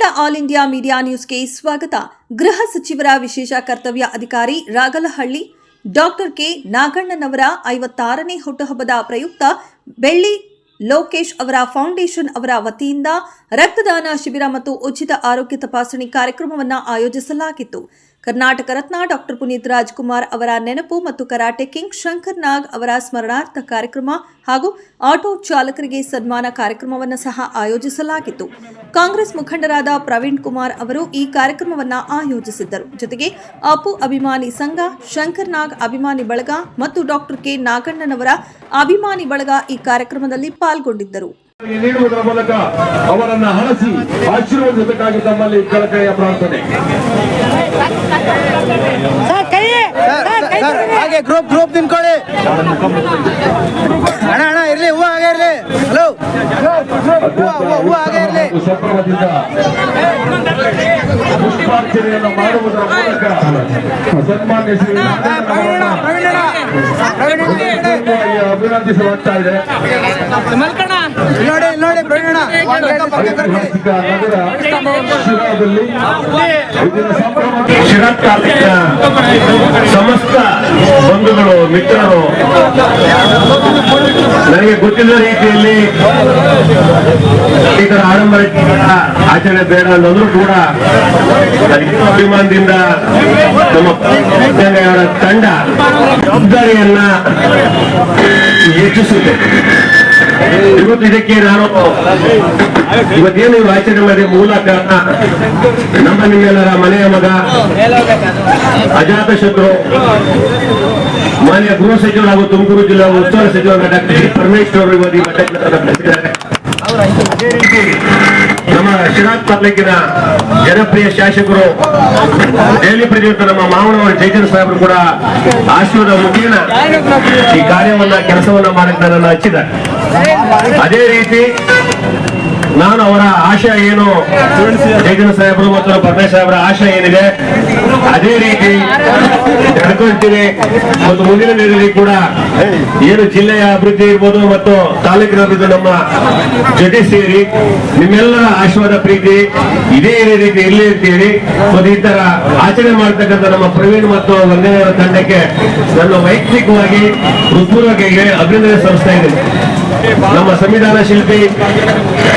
Kannada all India media ನ್ಯೂಸ್ಗೆ ಸ್ವಾಗತ. ಗೃಹ ಸಚಿವರ ವಿಶೇಷ ಕರ್ತವ್ಯ ಅಧಿಕಾರಿ ರಾಗಲಹಳ್ಳಿ, ಡಾಕ್ಟರ್ ಕೆ ನಾಗಣ್ಣನವರ ಐವತ್ತಾರನೇ ಹುಟ್ಟುಹಬ್ಬದ ಪ್ರಯುಕ್ತ ಬೆಳ್ಳಿ ಲೋಕೇಶ್ ಅವರ ಫೌಂಡೇಶನ್ ಅವರ ವತಿಯಿಂದ ರಕ್ತದಾನ ಶಿಬಿರ ಮತ್ತು ಉಚಿತ ಆರೋಗ್ಯ ತಪಾಸಣೆ ಕಾರ್ಯಕ್ರಮವನ್ನು ಆಯೋಜಿಸಲಾಗಿತ್ತು. ಕರ್ನಾಟಕ ರತ್ನ ಡಾಕ್ಟರ್ ಪುನೀತ್ ರಾಜ್ಕುಮಾರ್ ಅವರ ನೆನಪು ಮತ್ತು ಕರಾಟೆ ಕಿಂಗ್ ಶಂಕರ್ ನಾಗ್ ಅವರ ಸ್ಮರಣಾರ್ಥ ಕಾರ್ಯಕ್ರಮ ಹಾಗೂ ಆಟೋ ಚಾಲಕರಿಗೆ ಸನ್ಮಾನ ಕಾರ್ಯಕ್ರಮವನ್ನು ಸಹ ಆಯೋಜಿಸಲಾಗಿತ್ತು. ಕಾಂಗ್ರೆಸ್ ಮುಖಂಡರಾದ ಪ್ರವೀಣ್ ಕುಮಾರ್ ಅವರು ಈ ಕಾರ್ಯಕ್ರಮವನ್ನು ಆಯೋಜಿಸಿದ್ದರು. ಜೊತೆಗೆ ಅಪು ಅಭಿಮಾನಿ ಸಂಘ, ಶಂಕರ್ ನಾಗ್ ಅಭಿಮಾನಿ ಬಳಗ ಮತ್ತು ಡಾಕ್ಟರ್ ಕೆ ನಾಗಣ್ಣನವರ ಅಭಿಮಾನಿ ಬಳಗ ಈ ಕಾರ್ಯಕ್ರಮದಲ್ಲಿ ಪಾಲ್ಗೊಂಡಿದ್ದರು. ನೀಡುವುದರ ಮೂಲಕ ಅವರನ್ನ ಹಣಸಿ ಆಶೀರ್ವದಿಸಬೇಕಾಗಿ ತಮ್ಮಲ್ಲಿ ಕಳಕಳಿಯ ಪ್ರಾರ್ಥನೆ. ಸರ್ ಕೈ ಸರ್ ಹಾಗೆ ಗ್ರೂಪ್ ಗ್ರೂಪ್ ನಿಂತ್ಕೊಳ್ಳಿ ಅಣ್ಣ ಅಣ್ಣ ಇರ್ಲಿ ಹೂವು ಹಾಗೆ ಇರ್ಲಿ. ಹಲೋ ಹೂವು ಹಾಗೆ ಇರ್ಲಿ. ಪುಷ್ಪಾರ್ಚನೆಯನ್ನು ಮಾಡುವುದರ ಮೂಲಕ ಸನ್ಮಾನ್ಯ ಶ್ರೀ ಅಭಿನಂದಿಸಲಾಗ್ತಾ ಇದೆ ನೋಡಿ ಇಲ್ಲಿ ನೋಡಿ ಪ್ರವೀಣ ಐತಿಹಾಸಿಕ ನಗರ ಶಿರಾದಲ್ಲಿ ಇದರ ಸಂಭ್ರಮ ಶಿರಾ ತಾಲೂಕಿನ ಸಮಸ್ತ ಬಂಧುಗಳು ಮಿತ್ರರು ನನಗೆ ಗೊತ್ತಿಲ್ಲ ರೀತಿಯಲ್ಲಿ ಇದರ ಆಡಂಬರ ಆಚರಣೆ ಬೇಡ ಅನ್ನೋದ್ರು ಕೂಡ ಅಭಿಮಾನದಿಂದ ನಮ್ಮ ತಂಡ ಜವಾಬ್ದಾರಿಯನ್ನ ಹೆಚ್ಚಿಸುತ್ತೆ ಇವತ್ತು ಇದಕ್ಕೆ ಇವತ್ತೇನು ನೀವು ಆಚರಣೆ ಮೂಲ ನಮ್ಮ ನಿಮ್ಮೆಲ್ಲರ ಮನೆಯ ಮಗ, ಅಜಾತ ಶತ್ರು, ಮಾನ್ಯ ಗೃಹ ಸಚಿವರು ಹಾಗೂ ತುಮಕೂರು ಜಿಲ್ಲಾ ಉಸ್ತುವಾರಿ ಸಚಿವರಾದ ಡಾಕ್ಟರ್ ಪರಮೇಶ್ವರ್ ಅವರು ಇವತ್ತು ನಮ್ಮ ಶಿರಾಕ್ ತಾಲೂಕಿನ ಜನಪ್ರಿಯ ಶಾಸಕರು, ದೆಹಲಿ ಪ್ರತಿನಿಧಿತ ನಮ್ಮ ಮಾವನವರ ಜೈಜನ್ ಸಾಹೇಬರು ಕೂಡ ಆಶೀರ್ವಾದ ಮುಖೇನ ಈ ಕಾರ್ಯವನ್ನ, ಕೆಲಸವನ್ನ ಮಾಡಕ್ಕೆ ನನ್ನ ಹಚ್ಚಿದ್ದಾರೆ ಅದೇ ರೀತಿ ನಾನು ಅವರ ಆಶಯ ಏನು? ಜೈಜನ ಸಾಹೇಬರು ಮತ್ತು ಪರಮೇಶ್ ಸಾಹೇಬರ ಆಶಯ ಏನಿದೆ? ಅದೇ ರೀತಿ ನಡ್ಕೊಳ್ತೀವಿ ಮತ್ತು ಮುಂದಿನ ದಿನದಲ್ಲಿ ಕೂಡ ಏನು ಜಿಲ್ಲೆಯ ಅಭಿವೃದ್ಧಿ ಇರ್ಬೋದು ಮತ್ತು ತಾಲೂಕಿನ ಅಭಿವೃದ್ಧಿ ನಮ್ಮ ಜೊತೆ ಸೇರಿ ನಿಮ್ಮೆಲ್ಲರ ಆಶೀರ್ವಾದ ಪ್ರೀತಿ ಇದೇ ರೀತಿ ಇಲ್ಲೇ ಇರ್ತೀರಿ. ಮತ್ತು ಈ ತರ ಆಚರಣೆ ಮಾಡ್ತಕ್ಕಂಥ ನಮ್ಮ ಪ್ರವೀಣ್ ಮತ್ತು ವಂದನೆಯವರ ತಂಡಕ್ಕೆ ನನ್ನ ವೈಯಕ್ತಿಕವಾಗಿ ಹೃತ್ಪೂರ್ವಕ ಅಭಿನಂದನೆ ಸಂಸ್ಥೆ ಇದೆ ನಮ್ಮ ಸಂವಿಧಾನ ಶಿಲ್ಪಿ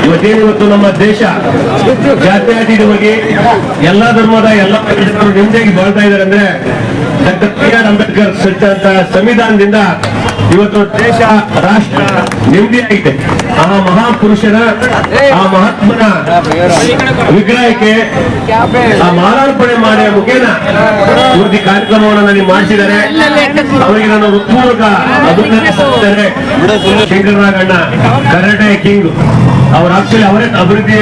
ಇವತ್ತೇನು ಇವತ್ತು ನಮ್ಮ ದೇಶ ಜಾತ್ಯಾತೀತವಾಗಿ ಎಲ್ಲಾ ಧರ್ಮದ ಎಲ್ಲಾ ನೆಮ್ಮದಿಯಾಗಿ ಬಾಳ್ತಾ ಇದ್ದಾರೆ ಅಂದ್ರೆ ಡಾಕ್ಟರ್ ಬಿ ಆರ್ ಅಂಬೇಡ್ಕರ್ ಸಂವಿಧಾನದಿಂದ ಇವತ್ತು ದೇಶ ರಾಷ್ಟ್ರ ನೆಮ್ಮದಿಯಾಗಿದೆ. ಆ ಮಹಾಪುರುಷನ ಆ ಮಹಾತ್ಮನ ವಿಗ್ರಹಕ್ಕೆ ಆ ಮಾಲಾರ್ಪಣೆ ಮಾಡುವ ಮುಖೇನ ಇವತ್ತು ಕಾರ್ಯಕ್ರಮವನ್ನು ನನಗೆ ಮಾಡಿಸಿದ್ದಾರೆ. ಅವರಿಗೆ ನಾನು ಹೃತ್ಪೂರ್ವಕ ಅಭಿನಂದನೆ ಸಲ್ಲಿಸ್ತೇನೆ. ಶಂಕರನಾಗಣ್ಣ ಕರ್ನಾಟಕ ಕಿಂಗ್. ಅವ್ರ ಆಕ್ಚುಲಿ ಅವರೇ ಅಭಿವೃದ್ಧಿ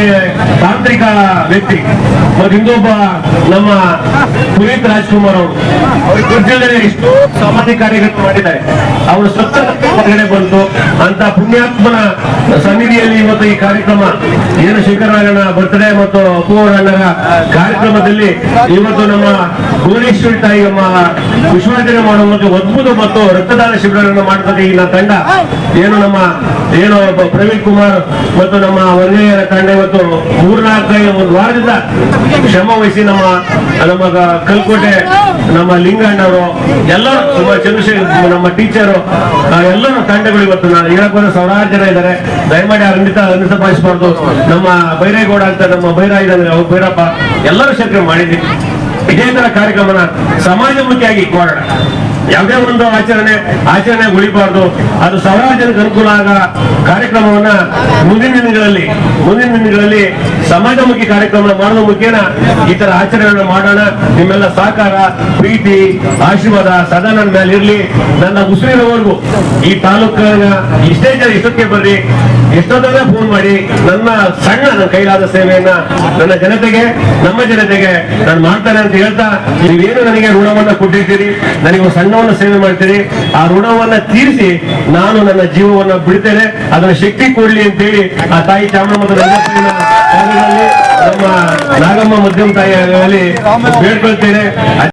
ತಾಂತ್ರಿಕ ವ್ಯಕ್ತಿ. ಮತ್ತು ಇನ್ನೊಬ್ಬ ನಮ್ಮ ಪುನೀತ್ ರಾಜ್ಕುಮಾರ್ ಅವರು. ಅವ್ರಿಗೆ ಗೊತ್ತಿಲ್ಲದೆ ಇಷ್ಟು ಸಮಾಧಿ ಕಾರ್ಯಗಳನ್ನು ಮಾಡಿದ್ದಾರೆ. ಅವರು ಸ್ವಚ್ಛ ಹೊರಗಡೆ ಬಂತು ಅಂತ ಪುಣ್ಯಾತ್ಮನ ಸನ್ನಿಧಿಯಲ್ಲಿ ಇವತ್ತು ಈ ಕಾರ್ಯಕ್ರಮ ಏನು ಶಂಕರನಾರಾಯಣ ಬರ್ತ್ಡೇ ಮತ್ತು ಅಣ್ಣರ ಕಾರ್ಯಕ್ರಮದಲ್ಲಿ ಇವತ್ತು ನಮ್ಮ ಭುವನೇಶ್ವರಿ ತಾಯಿ ವಿಶ್ವಾಸನೆ ಮಾಡುವ ಒಂದು ಅದ್ಭುತ ಮತ್ತು ರಕ್ತದಾನ ಶಿಬಿರಗಳನ್ನು ಮಾಡ್ತದೆ ಈ ತಂಡ ಏನು ನಮ್ಮ ಏನು ಪ್ರವೀಣ್ ಕುಮಾರ್ ಮತ್ತು ನಮ್ಮ ವರ್ಗೇಯರ ತಂಡ ಇವತ್ತು ಮೂರ್ನಾಲ್ಕು ಒಂದು ವಾರದಿಂದ ಶ್ರಮ ವಹಿಸಿ ನಮ್ಮ ನಮ್ಮ ಕಲ್ಕೋಟೆ ನಮ್ಮ ಲಿಂಗಣ್ಣವರು, ಎಲ್ಲರೂ ನಮ್ಮ ಚಂದ್ರಶೇಖರ್, ನಮ್ಮ ಟೀಚರು ಎಲ್ಲರೂ ತಂಡಗಳು ಇವತ್ತು ನಾನು ಹೇಳಕ್ ಬಂದ ಸಾವಿರಾರು ಜನ ಇದ್ದಾರೆ. ದಯಮಾಡಿ ಆ ಖಂಡಿತ ನಮ್ಮ ಬೈರೇಗೌಡ ಅಂತ ನಮ್ಮ ಬೈರ ಇದ್ದಾರೆ ಅವ್ರು ಬೈರಪ್ಪ, ಎಲ್ಲರೂ ಸಕ್ರಿಯ ಮಾಡಿದ್ವಿ. ಇದೇ ತರ ಕಾರ್ಯಕ್ರಮನ ಸಮಾಜಮುಖಿಯಾಗಿ ಮಾಡೋಣ ಯಾವುದೇ ಒಂದು ಆಚರಣೆ ಆಚರಣೆ ಉಳಿಬಾರ್ದು. ಅದು ಜನಕ್ಕೆ ಅನುಕೂಲ ಆಗ ಕಾರ್ಯಕ್ರಮವನ್ನ ಮುಂದಿನ ದಿನಗಳಲ್ಲಿ ಮುಂದಿನ ದಿನಗಳಲ್ಲಿ ಸಮಾಜಮುಖಿ ಕಾರ್ಯಕ್ರಮ ಮಾಡೋದು ಮುಖೇನ ಈ ತರ ಆಚರಣೆಗಳನ್ನು ಮಾಡೋಣ. ನಿಮ್ಮೆಲ್ಲ ಸಹಕಾರ, ಪ್ರೀತಿ, ಆಶೀರ್ವಾದ ಸದಾ ನನ್ನ ಮೇಲೆ ಇರಲಿ. ನನ್ನ ಉಸಿರಿನವರೆಗೂ ಈ ತಾಲೂಕಿನ ಇಷ್ಟೇ ಜನ ಇಷ್ಟಕ್ಕೆ ಬರ್ರಿ? ಎಷ್ಟೊತ್ತ ಫೋನ್ ಮಾಡಿ ನನ್ನ ಸಣ್ಣ, ನನ್ನ ಕೈಲಾದ ಸೇವೆಯನ್ನ ನನ್ನ ಜನತೆಗೆ, ನಮ್ಮ ಜನತೆಗೆ ನಾನು ಮಾಡ್ತಾನೆ ಅಂತ ಹೇಳ್ತಾ, ನೀವೇನು ನನಗೆ ಋಣವನ್ನ ಕೊಟ್ಟಿರ್ತೀರಿ? ನನಗೆ ಸಣ್ಣವನ್ನ ಸೇವೆ ಮಾಡ್ತೀರಿ? ಆ ಋಣವನ್ನ ತೀರಿಸಿ ನಾನು ನನ್ನ ಜೀವವನ್ನ ಬಿಡ್ತೇನೆ. ಅದರ ಶಕ್ತಿ ಕೊಡ್ಲಿ ಅಂತೇಳಿ ಆ ತಾಯಿ ಕಾರ್ಯದಲ್ಲಿ ನಮ್ಮ ನಾಗಮ್ಮ ಮಧ್ಯಮ ತಾಯಿ ಬೇಡ್ಕೊಳ್ತೇನೆ.